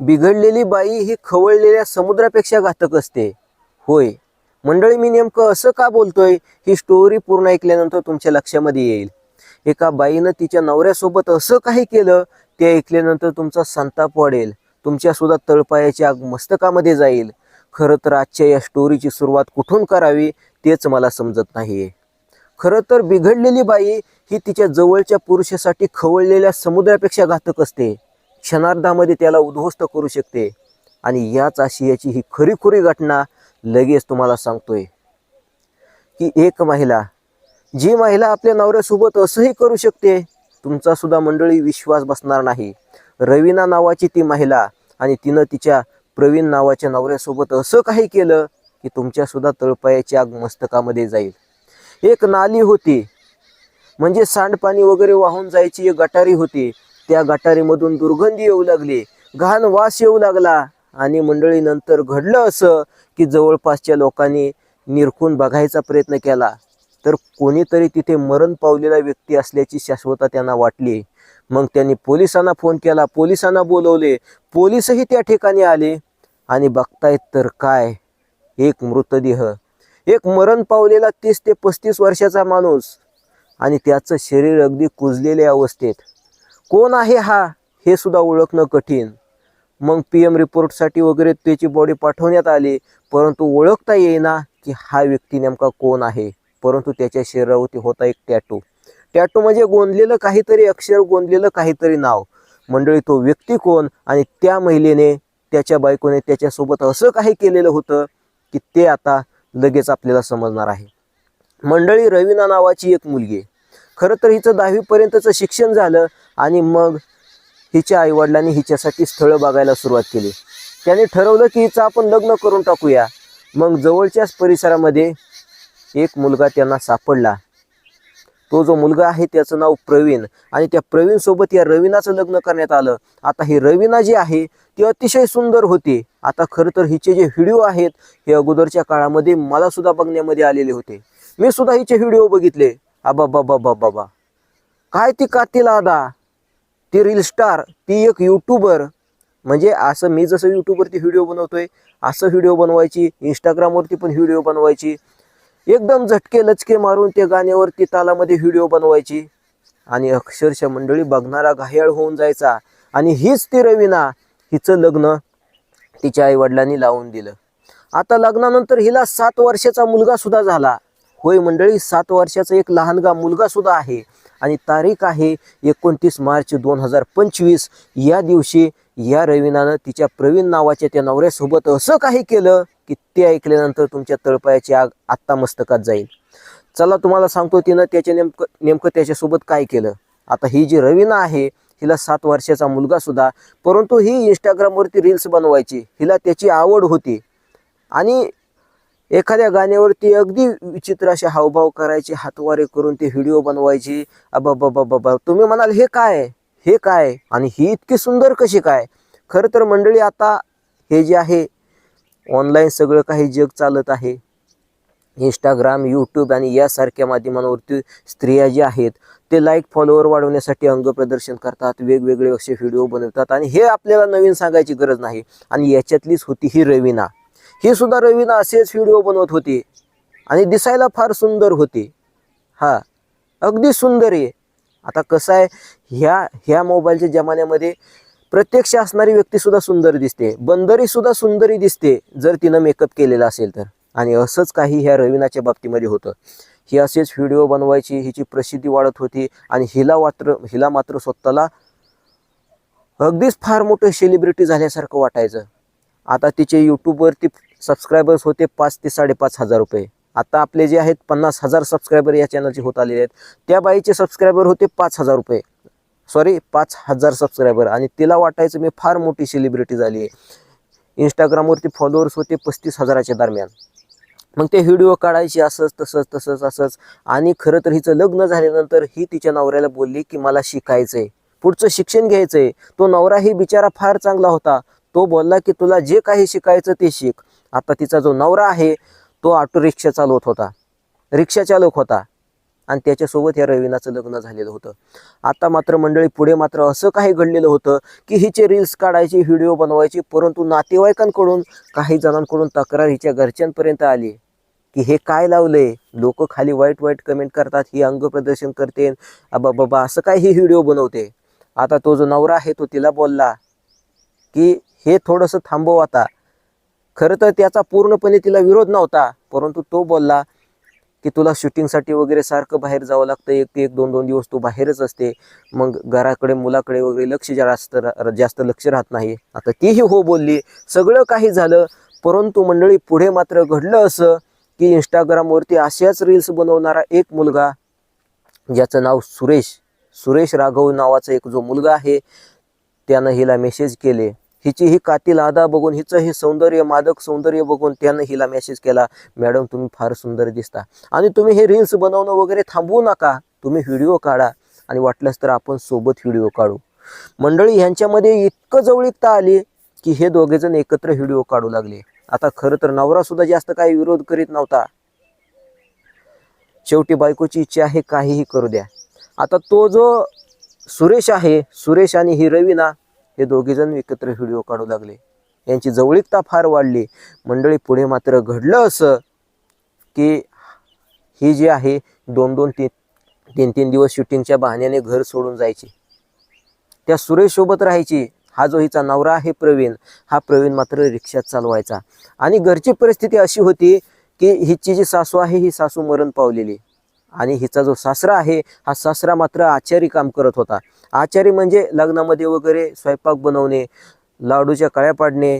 बिघडलेली बाई ही खवळलेल्या समुद्रापेक्षा घातक असते. होय मंडळी मी नेमकं असं का बोलतोय? ही स्टोरी पूर्ण ऐकल्यानंतर तुमच्या लक्षामध्ये येईल. एका बाईनं तिच्या नवऱ्यासोबत असं काही केलं ते ऐकल्यानंतर तुमचा संताप वाढेल. तुमच्या सुद्धा तळपायाची आग मस्तकामध्ये जाईल. खरं तर आजच्या या स्टोरीची सुरुवात कुठून करावी तेच मला समजत नाही खरं तर बिघडलेली बाई ही तिच्या जवळच्या पुरुषासाठी खवळलेल्या समुद्रापेक्षा घातक असते. क्षणार्धामध्ये त्याला उद्ध्वस्त करू शकते. आणि याच आशियाची ही खरीखुरी घटना लगेच तुम्हाला सांगतोय. की एक महिला जी महिला आपल्या नवऱ्यासोबत असंही करू शकते तुमचा सुद्धा मंडळी विश्वास बसणार नाही. रवीना नावाची ती महिला आणि तिनं तिच्या प्रवीण नावाच्या नवऱ्यासोबत असं काही केलं की तुमच्या सुद्धा तळपायाची आग मस्तकामध्ये जाईल. एक नाली होती म्हणजे सांडपाणी वगैरे वाहून जायची एक गटारी होती. त्या गटारीमधून दुर्गंधी येऊ लागली. घाण वास येऊ लागला. आणि मंडळी नंतर घडलं असं की जवळपासच्या लोकांनी निरखून बघायचा प्रयत्न केला. तर कोणीतरी तिथे मरण पावलेला व्यक्ती असल्याची शाश्वता त्यांना वाटली. मग त्यांनी पोलिसांना फोन केला. पोलिसांना बोलवले. पोलीसही त्या ठिकाणी आले. आणि बघतायत तर काय? एक मृतदेह. एक मरण पावलेला तीस ते पस्तीस वर्षाचा माणूस. आणि त्याचं शरीर अगदी कुजलेल्या अवस्थेत. कोण आहे हा? हे सुद्धा ओळखणं कठीण. मग पी एम रिपोर्टसाठी वगैरे त्याची बॉडी पाठवण्यात आली परंतु ओळखता येईना की हा व्यक्ती नेमका कोण आहे परंतु त्याच्या शरीरावरती होता एक टॅटू टॅटू म्हणजे गोंदलेलं काहीतरी अक्षर गोंदलेलं काहीतरी नाव. मंडळी तो व्यक्ती कोण आणि त्या महिलेने त्याच्या बायकोने त्याच्यासोबत असं काही केलेलं होतं की ते आता लगेच आपल्याला समजणार आहे. मंडळी रवीना नावाची एक मुलगी आहे. खरं तर हिचं दहावीपर्यंतचं शिक्षण झालं आणि मग हिच्या आईवडिलांनी हिच्यासाठी स्थळं बघायला सुरुवात केली. त्याने ठरवलं की हिचं आपण लग्न करून टाकूया. मग जवळच्याच परिसरामध्ये एक मुलगा त्यांना सापडला. तो जो मुलगा आहे त्याचं नाव प्रवीण आणि त्या प्रवीणसोबत या रवीनाचं लग्न करण्यात आलं. आता ही रवीना जी आहे ती अतिशय सुंदर होती. आता खरं तर हिचे जे व्हिडिओ आहेत हे अगोदरच्या काळामध्ये मला सुद्धा बघण्यामध्ये आलेले होते. मी सुद्धा हिचे व्हिडिओ बघितले. अबा बाबा बाबा बाबा काय ती कातील आदा ती रील स्टार ती एक यूट्यूबर म्हणजे असं मी जसं यूट्यूबवरती व्हिडिओ बनवतोय असं व्हिडिओ बनवायची इंस्टाग्रामवरती पण व्हिडिओ बनवायची. एकदम झटके लचके मारून त्या गाण्यावरती तालामध्ये व्हिडिओ बनवायची. आणि अक्षरशः मंडळी बघणारा घायाळ होऊन जायचा. आणि हीच ती रवीना हिचं लग्न तिच्या आईवडिलांनी लावून दिलं. आता लग्नानंतर हिला सात वर्षाचा मुलगा सुद्धा झाला. होय मंडळी सात वर्षाचा एक लहानगा मुलगा सुद्धा आहे. आणि तारीख आहे एकोणतीस मार्च दोन हजार पंचवीस. या दिवशी या रवीनानं तिच्या प्रवीण नावाच्या त्या नवऱ्यासोबत असं काही केलं की ते ऐकल्यानंतर तुमच्या तळपायाची आग आत्ता मस्तकात जाईल. चला तुम्हाला सांगतो तिनं त्याच्या नेमकं नेमकं त्याच्यासोबत काय केलं. आता ही जी रवीना आहे हिला सात वर्षाचा मुलगा सुद्धा परंतु ही इंस्टाग्रामवरती रील्स बनवायची हिला त्याची आवड होती. आणि एखाद्या गाण्यावरती अगदी विचित्र असे हावभाव करायचे हातवारे करून ते व्हिडिओ बनवायची. अबा बाबा बाबा तुम्ही म्हणाल हे काय? हे काय? आणि ही इतकी सुंदर कशी काय? खरं तर मंडळी आता हे जे आहे ऑनलाईन सगळं काही जग चालत आहे. इंस्टाग्राम यूट्यूब आणि यासारख्या माध्यमांवरती स्त्रिया जे आहेत ते लाईक फॉलोअर वाढवण्यासाठी अंग प्रदर्शन करतात वेगवेगळे असे व्हिडिओ बनवतात. आणि हे आपल्याला नवीन सांगायची गरज नाही. आणि याच्यातलीच होती ही रवीना. ही सुद्धा रवीना असेच व्हिडिओ बनवत होती. आणि दिसायला फार सुंदर होती. हा अगदी सुंदर आहे. आता कसं आहे ह्या ह्या मोबाईलच्या जमान्यामध्ये प्रत्यक्ष असणारी व्यक्तीसुद्धा सुंदर दिसते. बंदरीसुद्धा सुंदरी दिसते जर तिनं मेकअप केलेला असेल तर. आणि असंच काही ह्या रवीनाच्या बाबतीमध्ये होतं. ही असेच व्हिडिओ बनवायची हिची प्रसिद्धी वाढत होती. आणि हिला मात्र हिला मात्र स्वतःला अगदीच फार मोठं सेलिब्रिटी झाल्यासारखं वाटायचं. आता तिचे यूट्यूबवरती सबस्क्रायबर्स होते पाच ते साडेपाच हजार रुपये. आता आपले जे आहेत पन्नास हजार सबस्क्रायबर या चॅनलचे होत आलेले आहेत. त्या बाईचे सबस्क्रायबर होते पाच हजार रुपये. सॉरी पाच हजार सबस्क्रायबर आणि तिला वाटायचं मी फार मोठी सेलिब्रिटी झाली आहे. इंस्टाग्रामवरती फॉलोअर्स होते पस्तीस हजाराच्या दरम्यान. मग ते व्हिडिओ काढायचे असंच तसंच तसंच असंच. आणि खरं तर हिचं लग्न झाल्यानंतर ही तिच्या नवऱ्याला बोलली की मला शिकायचं आहे पुढचं शिक्षण घ्यायचं आहे तो नवराही बिचारा फार चांगला होता. तो बोलला की तुला जे काही शिकायचं ते शिक. आता तिचा जो नवरा आहे तो ऑटो रिक्षा चालवत होता. रिक्षाचालक होता. आणि त्याच्यासोबत या रवीनाचं लग्न झालेलं होतं. आता मात्र मंडळी पुढे मात्र असं काही घडलेलं होतं की हिचे रील्स काढायची व्हिडिओ बनवायची परंतु नातेवाईकांकडून काही जणांकडून तक्रार हिच्या घरच्यांपर्यंत आली. की हे काय लावलंय? लोक खाली वाईट वाईट कमेंट करतात ही अंग प्रदर्शन करते अबा बाबा असं काय ही व्हिडिओ बनवते? आता तो जो नवरा आहे तो तिला बोलला की हे थोडंसं थांबव आता. खरं तर त्याचा पूर्णपणे तिला विरोध नव्हता परंतु तो बोलला की तुला शूटिंगसाठी वगैरे सारखं बाहेर जावं लागतं एक एक दोन दोन दिवस तू बाहेरच असते मग घराकडे मुलाकडे वगैरे लक्ष जास्त जास्त लक्ष राहत नाही. आता तीही हो बोलली सगळं काही झालं परंतु मंडळी पुढे मात्र घडलं असं की इंस्टाग्रामवरती अशाच रील्स बनवणारा एक मुलगा ज्याचं नाव सुरेश सुरेश राघव नावाचा एक जो मुलगा आहे त्यानं हिला मेसेज केले. हिची ही कातील आदा बघून हिचं हे सौंदर्य मादक सौंदर्य बघून त्यानं हिला मेसेज केला मॅडम तुम्ही फार सुंदर दिसता. आणि तुम्ही हे रील्स बनवणं वगैरे थांबवू नका. तुम्ही व्हिडिओ काढा. आणि वाटल्यास तर आपण सोबत व्हिडिओ काढू. मंडळी ह्यांच्यामध्ये इतकं जवळीकता आली की हे दोघेजण एकत्र व्हिडिओ काढू लागले. आता खरं तर नवरा सुद्धा जास्त काही विरोध करीत नव्हता. शेवटी बायकोची इच्छा आहे काहीही करू द्या. आता तो जो सुरेश आहे सुरेश आणि ही रवीना हे दोघेजण एकत्र व्हिडिओ काढू लागले. यांची जवळीकता फार वाढली. मंडळी पुढे मात्र घडलं असं की ही जी आहे दोन दोन तीन तीन तीन दिवस शूटिंगच्या बहाण्याने घर सोडून जायची. त्या सुरेशसोबत राहायची. हा जो हिचा नवरा आहे प्रवीण हा प्रवीण मात्र रिक्षात चालवायचा. आणि घरची परिस्थिती अशी होती की हिची जी सासू आहे ही सासू मरण पावलेली. आणि हिचा जो सासरा आहे हा सासरा मात्र आचारी काम करत होता. आचारी म्हणजे लग्नामध्ये वगैरे स्वयंपाक बनवणे लाडूच्या कळ्या पाडणे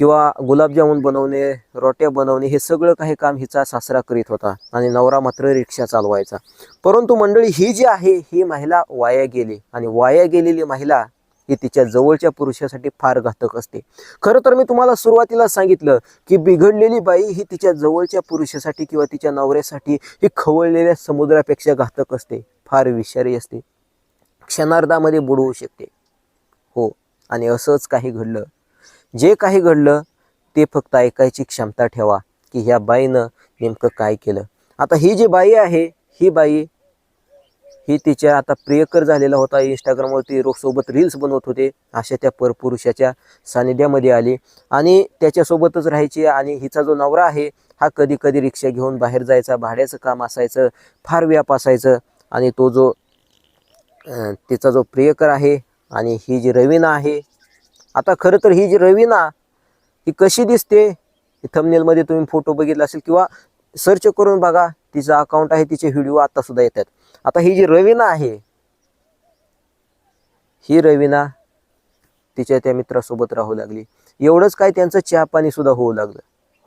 किंवा गुलाबजामुन बनवणे रोट्या बनवणे हे सगळं काही काम हिचा सासरा करीत होता आणि नवरा मात्र रिक्षा चालवायचा. परंतु मंडळी ही जी आहे ही महिला वाया गेली आणि वाया गेलेली महिला ही तिच्या जवळच्या पुरुषासाठी फार घातक असते. खरं तर मी तुम्हाला सुरुवातीला सांगितलं की बिघडलेली बाई ही तिच्या जवळच्या पुरुषासाठी किंवा तिच्या नवऱ्यासाठी ही खवळलेल्या समुद्रापेक्षा घातक असते. फार विषारी असते. क्षणार्धामध्ये बुडवू शकते. हो आणि असंच काही घडलं. जे काही घडलं ते फक्त ऐकायची क्षमता ठेवा की ह्या बाईनं नेमकं काय केलं. आता ही जी बाई आहे ही बाई ही तिच्या आता प्रियकर झालेला होता. इंस्टाग्रामवरती रोखसोबत रील्स बनवत होते. अशा त्या परपुरुषाच्या सानिध्यामध्ये आली. आणि त्याच्यासोबतच राहायची आणि हिचा जो नवरा आहे हा कधी कधी रिक्षा घेऊन बाहेर जायचा भाड्याचं काम असायचं फार व्याप असायचं. आणि तो जो तिचा जो प्रियकर आहे आणि ही जी रवीना आहे आता खरं तर ही जी रवीना ही कशी दिसते? थमनेलमध्ये तुम्ही फोटो बघितला असेल किंवा सर्च करून बघा. तिचा अकाउंट आहे तिचे व्हिडिओ आत्तासुद्धा येतात. आता ही जी रवीना आहे ही रवीना तिच्या त्या मित्रासोबत राहू लागली. एवढंच काय त्यांचं चहा पाणी सुद्धा होऊ लागलं.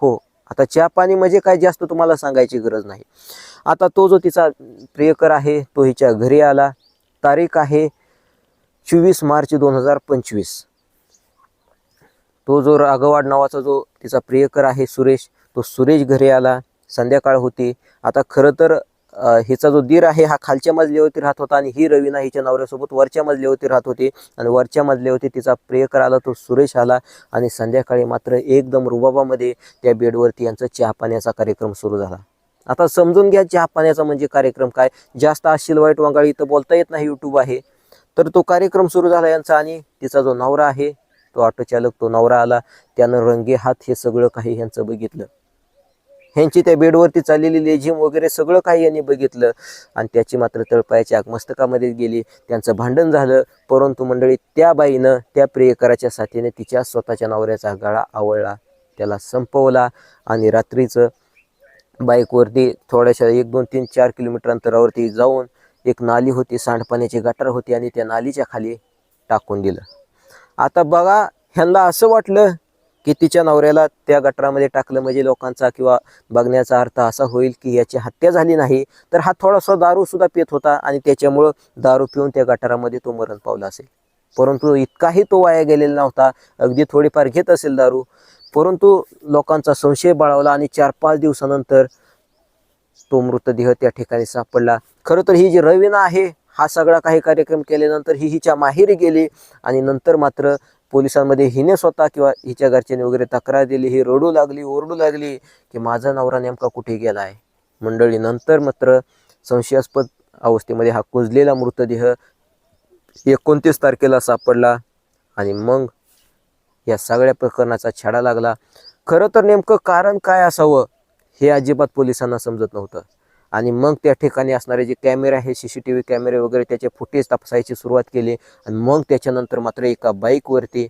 हो आता चहा पाणी म्हणजे काय जास्त तुम्हाला सांगायची गरज नाही. आता तो जो तिचा प्रियकर आहे तो हिच्या घरी आला. तारीख आहे चोवीस मार्च दोन हजार पंचवीस. तो जो राघवाड नावाचा जो तिचा प्रियकर आहे सुरेश तो सुरेश घरी आला. संध्याकाळ होती. आता खरं तर हिचा जो दीर आहे हा खालच्या मजल्यावरती राहत होता आणि ही रवीना हिच्या नवऱ्यासोबत वरच्या मजल्यावरती राहत होती. आणि वरच्या मजल्यावरती तिचा प्रियकर आला तो सुरेश आला आणि संध्याकाळी मात्र एकदम रुबाबामध्ये त्या बेडवरती यांचा चहा पाण्याचा कार्यक्रम सुरू झाला. आता समजून घ्या चहा पाण्याचा म्हणजे कार्यक्रम काय? जास्त असशील वाईट वांगाळी इथं बोलता येत नाही यूट्यूब आहे. तर तो कार्यक्रम सुरू झाला यांचा आणि तिचा जो नवरा आहे तो ऑटो चालक तो नवरा आला. त्यानं रंगे हात हे सगळं काही ह्यांचं बघितलं. ह्यांची त्या बेडवरती चाललेली लेझिम वगैरे सगळं काही यांनी बघितलं. आणि त्याची मात्र तळपायाच्या आगमस्तकामध्ये गेली. त्यांचं भांडण झालं. परंतु मंडळी त्या बाईनं त्या प्रियकराच्या साथीने तिच्या स्वतःच्या नवऱ्याचा गळा आवळला. त्याला संपवला आणि रात्रीचं बाईकवरती थोड्याशा एक दोन तीन चार किलोमीटर अंतरावरती जाऊन एक नाली होती सांडपाण्याची गटार होती आणि त्या नालीच्या खाली टाकून दिलं. आता बघा ह्यांना असं वाटलं की तिच्या नवऱ्याला त्या गटारामध्ये टाकलं म्हणजे लोकांचा किंवा बघण्याचा अर्थ असा होईल की याची हत्या झाली नाही तर हा थोडासा दारूसुद्धा पित होता आणि त्याच्यामुळं दारू पिऊन त्या गटारामध्ये तो मरण पावला असेल. परंतु इतकाही तो वाया गेलेला नव्हता अगदी थोडीफार घेत असेल दारू. परंतु लोकांचा संशय बाळवला आणि चार पाच दिवसानंतर तो मृतदेह त्या ठिकाणी सापडला. खरं तर ही जी रवीना आहे हा सगळा काही कार्यक्रम केल्यानंतर ही हिच्या माहेरी गेली आणि नंतर मात्र पोलिसांमध्ये हिने स्वतः किंवा हिच्या घरच्यांनी वगैरे तक्रार दिली ही रडू लागली ओरडू लागली की माझा नवरा नेमका कुठे गेला आहे मंडळी नंतर मात्र संशयास्पद अवस्थेमध्ये हा कुजलेला मृतदेह एकोणतीस तारखेला सापडला आणि मग या सगळ्या प्रकरणाचा छडा लागला. खरं तर नेमकं कारण काय असावं हे अजिबात पोलिसांना समजत नव्हतं. आणि मग त्या ठिकाणी असणारे जे कॅमेरे आहे सी सी टी व्ही कॅमेरे वगैरे त्याचे फुटेज तपासायची सुरुवात केली. आणि मग त्याच्यानंतर मात्र एका बाईकवरती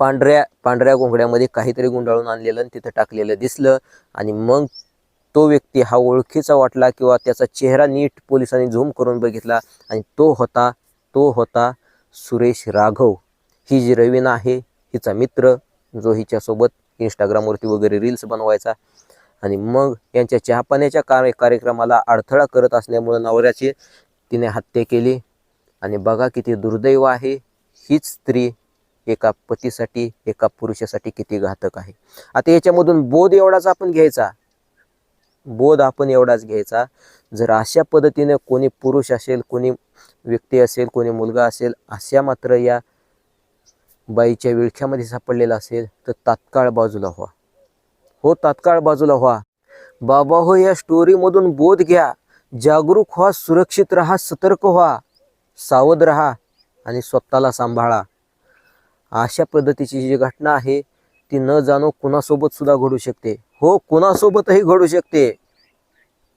पांढऱ्या पांढऱ्या घोंगड्यामध्ये काहीतरी गुंडाळून आणलेलं आणि तिथं टाकलेलं दिसलं. आणि मग तो व्यक्ती हा ओळखीचा वाटला किंवा त्याचा चेहरा नीट पोलिसांनी झूम करून बघितला आणि तो होता तो होता सुरेश राघव. ही जी रवीना आहे हिचा मित्र जो हिच्यासोबत इंस्टाग्रामवरती वगैरे रील्स बनवायचा. आणि मग यांच्या चहापाण्याच्या कार्य कार्यक्रमाला अडथळा करत असल्यामुळं नवऱ्याची तिने हत्या केली. आणि बघा किती दुर्दैव आहे. हीच स्त्री एका पतीसाठी एका पुरुषासाठी किती घातक आहे. आता याच्यामधून बोध एवढाच आपण घ्यायचा. बोध आपण एवढाच घ्यायचा. जर अशा पद्धतीने कोणी पुरुष असेल कोणी व्यक्ती असेल कोणी मुलगा असेल अशा मात्र या बाईच्या विळख्यामध्ये सापडलेला असेल तर तात्काळ बाजूला व्हा. हो तात्काळ बाजूला व्हा. बाबा हो या स्टोरीमधून बोध घ्या. जागरूक व्हा सुरक्षित राहा सतर्क व्हा. सावध राहा आणि स्वतःला सांभाळा. अशा पद्धतीची जी घटना आहे ती न जाणो कुणासोबत सुद्धा घडू शकते. हो कुणासोबतही घडू शकते.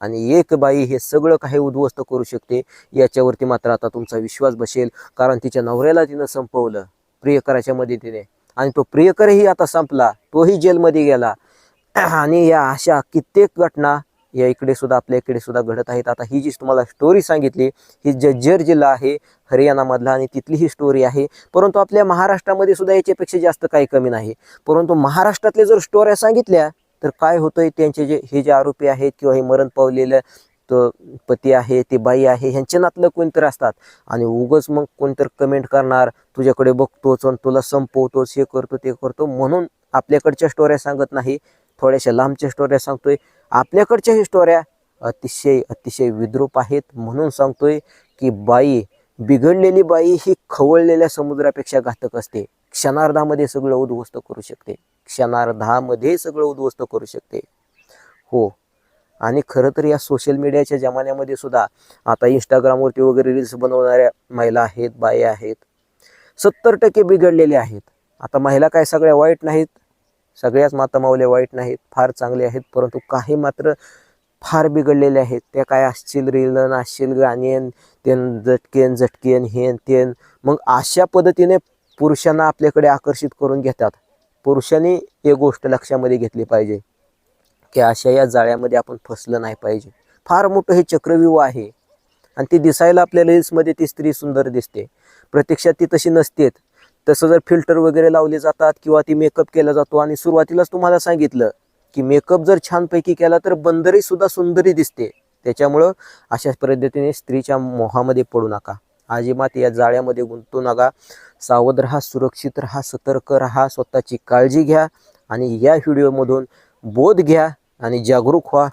आणि एक बाई हे सगळं काही उद्ध्वस्त करू शकते याच्यावरती मात्र आता तुमचा विश्वास बसेल कारण तिच्या नवऱ्याला तिनं संपवलं प्रियकराच्या मदतीने. आणि तो प्रियकरही आता संपला तोही जेलमध्ये गेला. आणि या अशा कित्येक घटना या इकडे सुद्धा आपल्या इकडे सुद्धा घडत आहेत. आता ही जी तुम्हाला स्टोरी सांगितली ही जज्जर जिल्हा आहे हरियाणामधला आणि तिथली ही स्टोरी आहे. परंतु आपल्या महाराष्ट्रामध्ये सुद्धा याच्यापेक्षा जास्त काही कमी नाही. परंतु महाराष्ट्रातल्या जर स्टोऱ्या सांगितल्या तर काय होतंय? त्यांचे जे हे जे आरोपी आहेत किंवा हे मरण पावलेलं तो पती आहे ती बाई आहे ह्यांच्या नातलं कोणतरी असतात. आणि उगच मग कोणतरी कमेंट करणार तुझ्याकडे बघतोच आणि तुला संपवतोच हे करतो ते करतो. म्हणून आपल्याकडच्या स्टोऱ्या सांगत नाही. थोड्याशा लांबच्या स्टोऱ्या सांगतोय. आपल्याकडच्या ही स्टोऱ्या अतिशय अतिशय विद्रूप आहेत म्हणून सांगतोय की बाई बिघडलेली बाई ही खवळलेल्या समुद्रापेक्षा घातक असते. क्षणार्धामध्ये सगळं उद्ध्वस्त करू शकते. क्षणार्धामध्ये सगळं उद्ध्वस्त करू शकते. हो. आणि खरं तर या सोशल मीडियाच्या जमान्यामध्ये सुद्धा आता इंस्टाग्रामवरती वगैरे रील्स बनवणाऱ्या महिला आहेत बाई आहेत. सत्तर टक्के बिघडलेले आहेत. आता महिला काय सगळ्या वाईट नाहीत? सगळ्याच माता माऊल्या वाईट नाहीत फार चांगले आहेत परंतु काही मात्र फार बिघडलेले आहेत. त्या काय असतील रीलन असतील गाणेन तेन झटकेन झटकेन हेन तेन. मग अशा पद्धतीने पुरुषांना आपल्याकडे आकर्षित करून घेतात. पुरुषांनी एक गोष्ट लक्षामध्ये घेतली पाहिजे की अशा या जाळ्यामध्ये आपण फसलं नाही पाहिजे. फार मोठं हे चक्रव्यूह आहे. आणि ती दिसायला आपल्या रील्समध्ये ती स्त्री सुंदर दिसते. प्रत्यक्षात ती तशी नसतेच. तसं जर फिल्टर वगैरे लावले जातात किंवा ती मेकअप केला जातो आणि सुरुवातीलाच तुम्हाला सांगितलं की मेकअप जर छानपैकी केला तर बंदरी सुद्धा सुंदरी दिसते. त्याच्यामुळं अशा पद्धतीने स्त्रीच्या मोहामध्ये पडू नका. अजिबात या जाळ्यामध्ये गुंतू नका. सावध राहा सुरक्षित राहा सतर्क राहा स्वतःची काळजी घ्या आणि या व्हिडिओमधून बोध घ्या आणि जागरूक व्हा.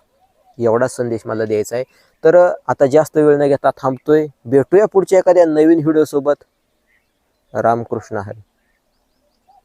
एवढा संदेश मला द्यायचा आहे. तर आता जास्त वेळ न घेता थांबतोय. भेटूया पुढच्या एखाद्या नवीन व्हिडिओसोबत. रामकृष्ण हरी.